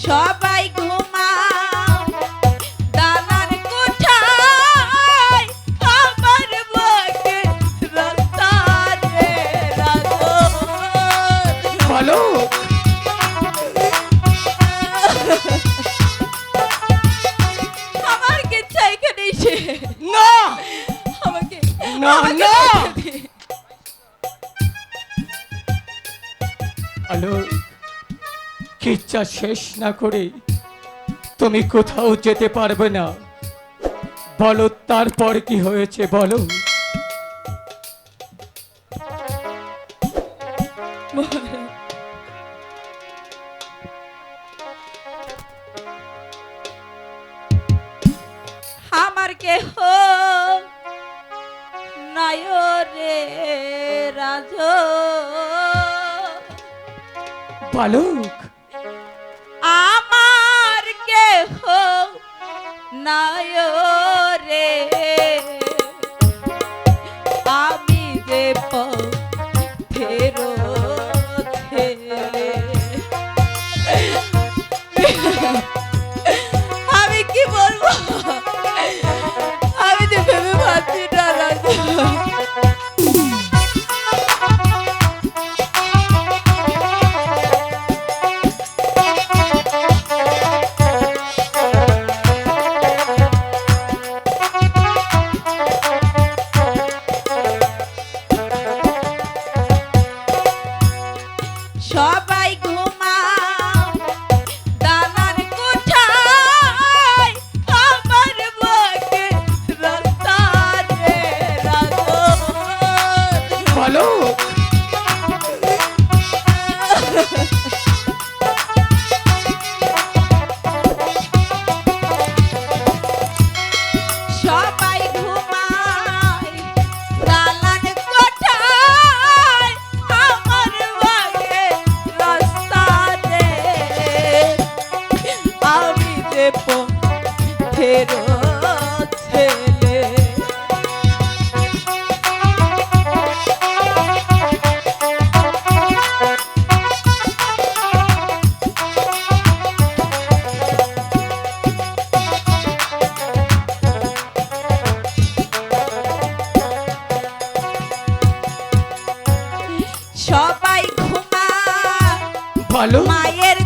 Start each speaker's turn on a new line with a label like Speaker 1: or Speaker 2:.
Speaker 1: সবাই ঘুমাও দালান কোঠায় আমার বুকে রাস্তারে রাখো।
Speaker 2: বালক
Speaker 1: আমার কিচ্ছা এখানে এসে
Speaker 2: না!
Speaker 1: আমাকে
Speaker 2: না, না। বালক কিচ্ছা শেষ না করে তুমি কোথাও যেতে পারবে না। বলো তারপর কি হয়েছে বলো?
Speaker 1: আমার কেহ নয় রে রাজ।
Speaker 2: বালক
Speaker 1: নয় সবাই ফেরো ছেলে। সবাই
Speaker 2: বালক
Speaker 1: মায়ের